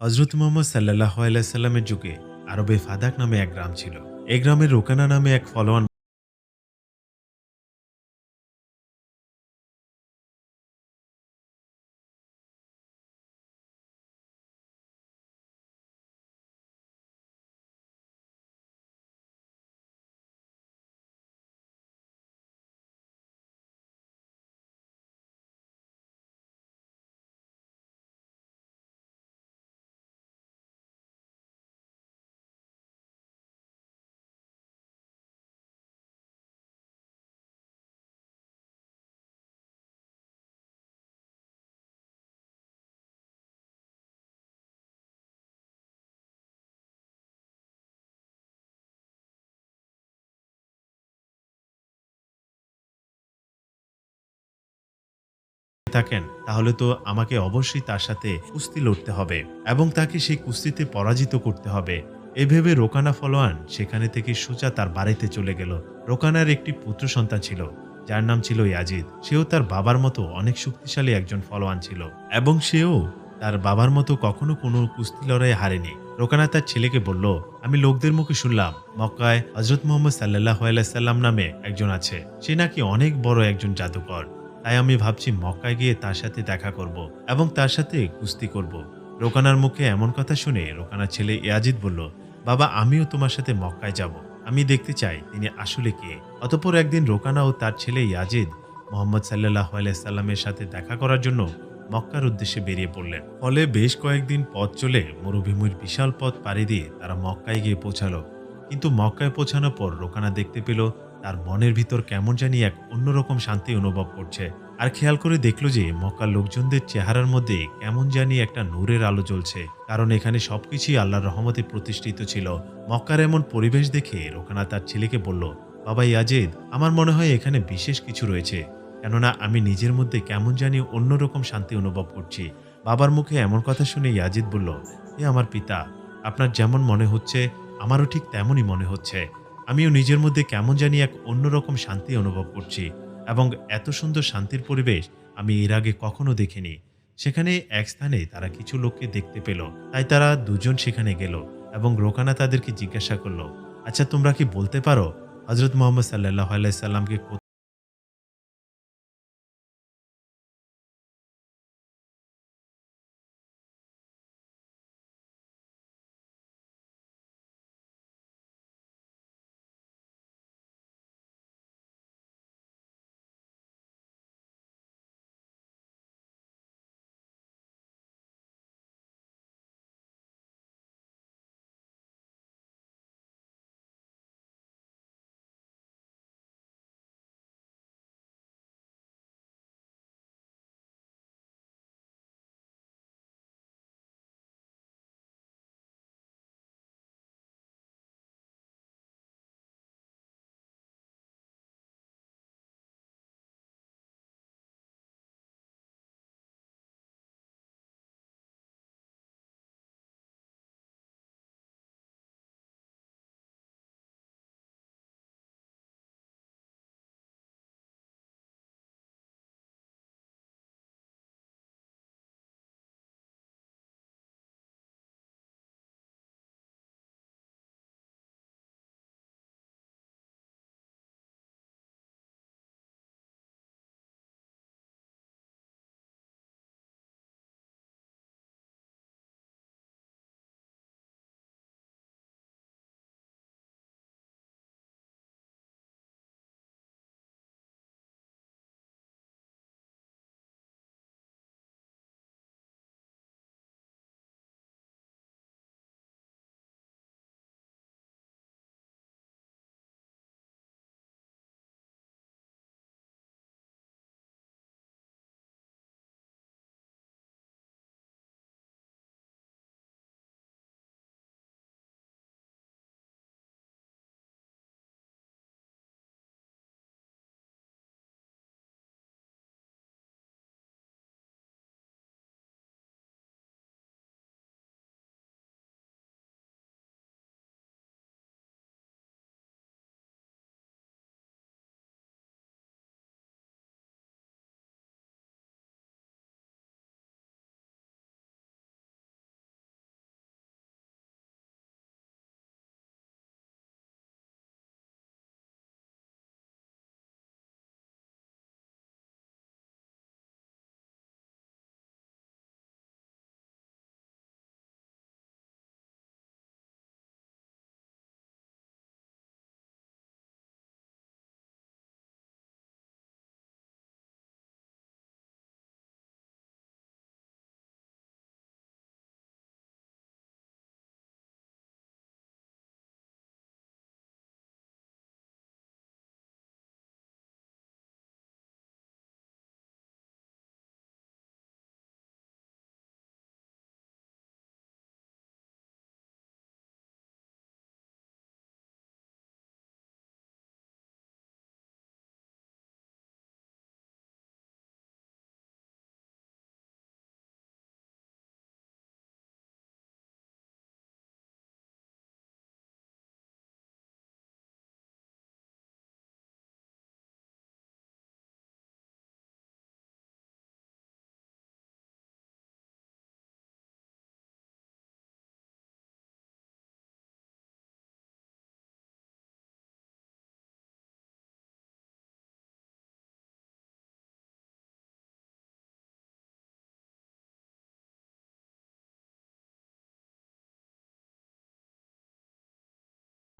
হজরত মোহাম্মদ সাল্লাহ আলাইসাল্লামের যুগে আরবে ফাদাক নামে এক গ্রাম ছিল। এই গ্রামের রোকানা নামে এক ফলোয়ান থাকেন, তাহলে তো আমাকে অবশ্যই তার সাথে কুস্তি লড়তে হবে এবং তাকে সেই কুস্তিতে পরাজিত করতে হবে। এ ভেবে রোকানা ফলোয়ান সেখানে থেকে সোজা তার বাড়িতে চলে গেল। রোকানার একটি পুত্র সন্তান ছিল, যার নাম ছিল ইয়াজিদ। সেও তার বাবার মতো অনেক শক্তিশালী একজন ফলোয়ান ছিল এবং সেও তার বাবার মতো কখনো কোনো কুস্তি লড়াই হারেনি। রোকানা তার ছেলেকে বলল, আমি লোকদের মুখে শুনলাম, মক্কায় হজরত মোহাম্মদ সাল্লাহ আলাইসাল্লাম নামে একজন আছে। সে নাকি অনেক বড় একজন জাদুকর। তাই আমি ভাবছি মক্কায় গিয়ে তার সাথে দেখা করব এবং তার সাথে কুস্তি করব। রোকানার মুখে এমন কথা শুনে রোকানার ছেলে ইয়াজিদ বলল, বাবা, আমিও তোমার সাথে মক্কায় যাব। আমি দেখতে চাই তিনি আসলে কে। অতপর একদিন রোকানা ও তার ছেলে ইয়াজিদ মোহাম্মদ সাল্লাহ আলাইসাল্লামের সাথে দেখা করার জন্য মক্কার উদ্দেশ্যে বেরিয়ে পড়লেন। ফলে বেশ কয়েকদিন পথ চলে মরুভূমির বিশাল পথ পাড়ি দিয়ে তারা মক্কায় গিয়ে পৌঁছালো। কিন্তু মক্কায় পৌঁছানোর পর রোকানা দেখতে পেল তার মনের ভিতর কেমন জানি এক অন্যরকম শান্তি অনুভব করছে। আর খেয়াল করে দেখল যে মক্কার লোকজনদের চেহারার মধ্যে কেমন জানি একটা নূরের আলো জ্বলছে। কারণ এখানে সবকিছুই আল্লাহর রহমতে প্রতিষ্ঠিত ছিল। মক্কার এমন পরিবেশ দেখে রোকানা তার ছেলেকে বলল, বাবা ইয়াজেদ, আমার মনে হয় এখানে বিশেষ কিছু রয়েছে। কেননা আমি নিজের মধ্যে কেমন জানি অন্যরকম শান্তি অনুভব করছি। বাবার মুখে এমন কথা শুনে ইয়াজিদ বলল, এ আমার পিতা, আপনার যেমন মনে হচ্ছে, আমারও ঠিক তেমনই মনে হচ্ছে। আমিও নিজের মধ্যে কেমন জানি এক অন্যরকম শান্তি অনুভব করছি এবং এত সুন্দর শান্তির পরিবেশ আমি এর আগে কখনো দেখিনি। সেখানে এক স্থানে তারা কিছু লোককে দেখতে পেল, তাই তারা দুজন সেখানে গেল এবং রোকানা তাদেরকে জিজ্ঞাসা করল আচ্ছা তোমরা কি বলতে পারো? হজরত মোহাম্মদ সাল্লাহ আলাইসাল্লামকে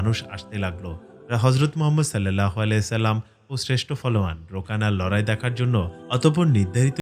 মানুষ আসতে লাগল। হজরত মোহাম্মদ সাল্লাহ আলাইসাল্লাম ও শ্রেষ্ঠ ফলোয়ান রোকানার লড়াই দেখার জন্য অতপর নির্ধারিত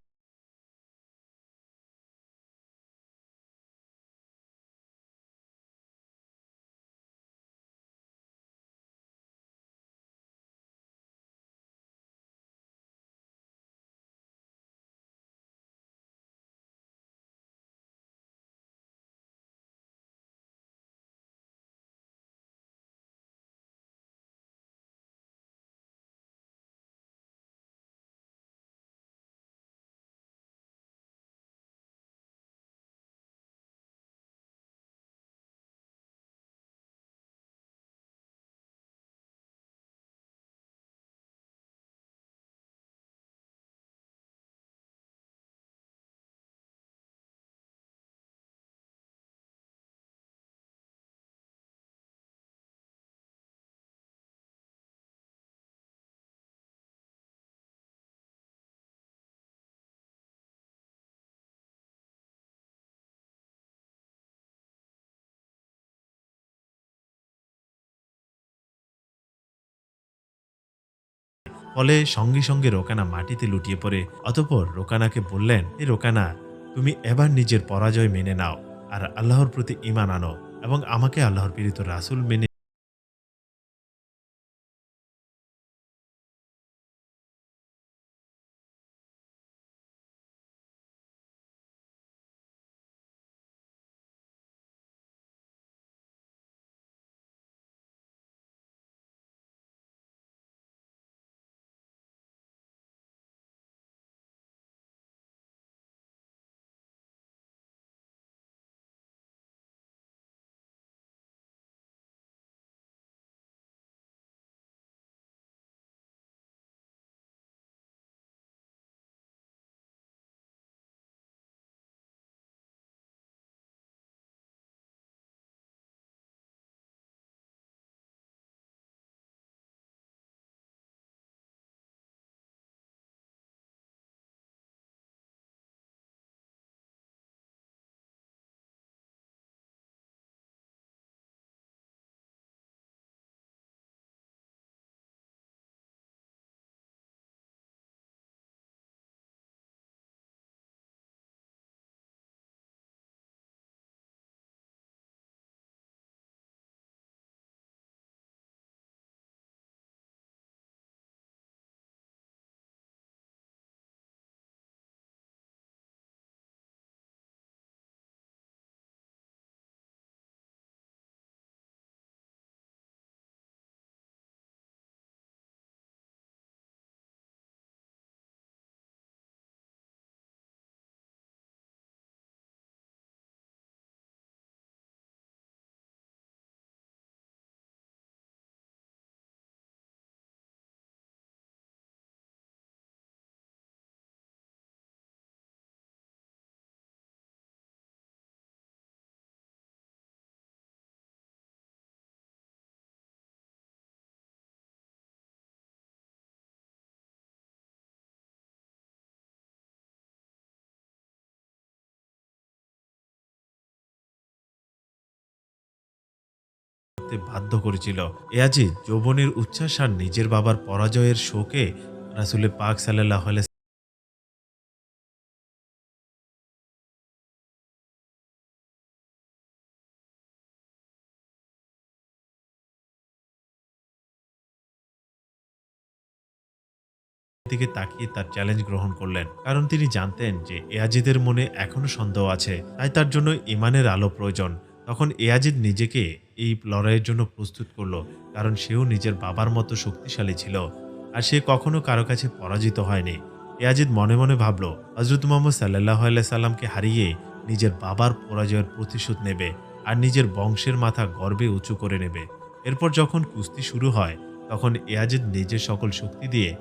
ফলে সঙ্গে সঙ্গে রোকানা মাটিতে লুটিয়ে পড়ে। অতপর রোকানাকে বললেন এ রোকানা, তুমি এবার নিজের পরাজয় মেনে নাও, আর আল্লাহর প্রতি ইমান আনো এবং আমাকে আল্লাহর পীড়িত রাসুল মেনে করতে বাধ্য করেছিল। এয়াজিদ যৌবনের উচ্ছ্বাস আর নিজের বাবার পরাজয়ের শোকে রাসুলের পাক সাল্লাহ দিকে তাকিয়ে তার চ্যালেঞ্জ গ্রহণ করলেন। কারণ তিনি জানতেন যে এয়াজিদের মনে এখনও সন্দেহ আছে, তাই তার জন্য ইমানের আলো প্রয়োজন। তখন এয়াজিদ নিজেকে এই লড়াইয়ের জন্য প্রস্তুত করল, কারণ সেও নিজের বাবার মতো শক্তিশালী ছিল আর সে কখনো কারও কাছে পরাজিত হয়নি। এয়াজিদ মনে মনে ভাবল হজরত মোহাম্মদ সাল্লাহ সাল্লামকে হারিয়ে নিজের বাবার পরাজয়ের প্রতিশোধ নেবে আর নিজের বংশের মাথা গর্বে উঁচু করে নেবে। এরপর যখন কুস্তি শুরু হয়, তখন এয়াজিদ নিজের সকল শক্তি দিয়ে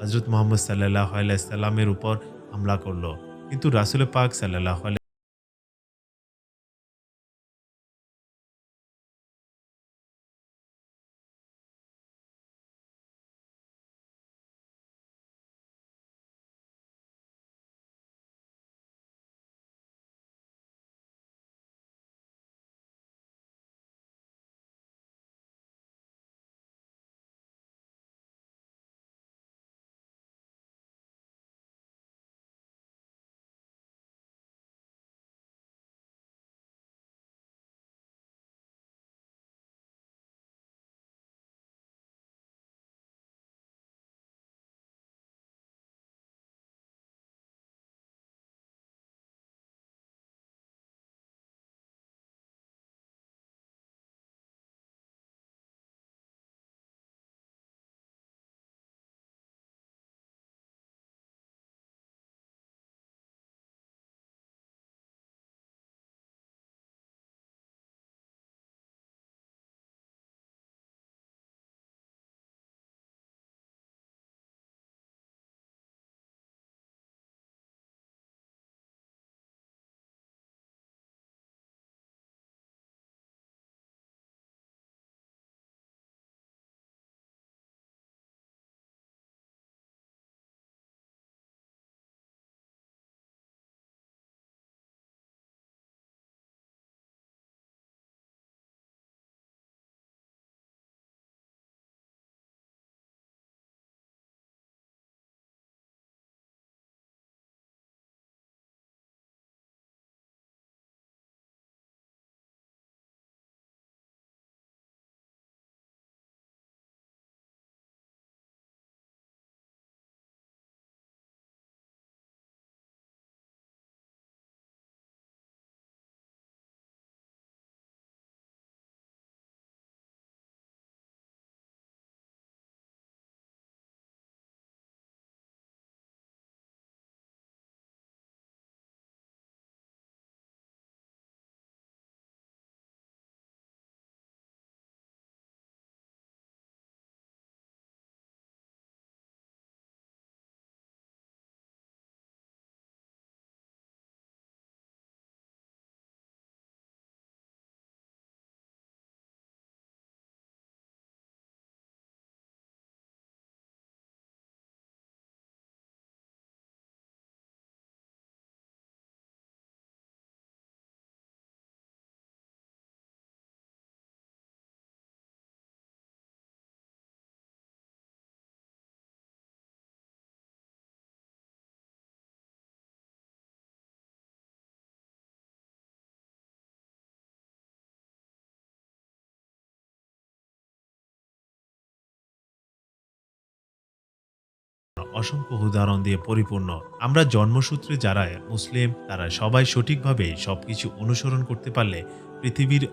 হজরত মোহাম্মদ সাল্লাহ সাল্লামের উপর হামলা করল। কিন্তু রাসুল পাক সাল্লাহ অসংখ্য উদাহরণ দিয়ে পরিপূর্ণ। আমরা জন্মসূত্রে যারা মুসলিম, তারা সবাই সঠিকভাবে সবকিছু অনুসরণ করতে পারলে পৃথিবীর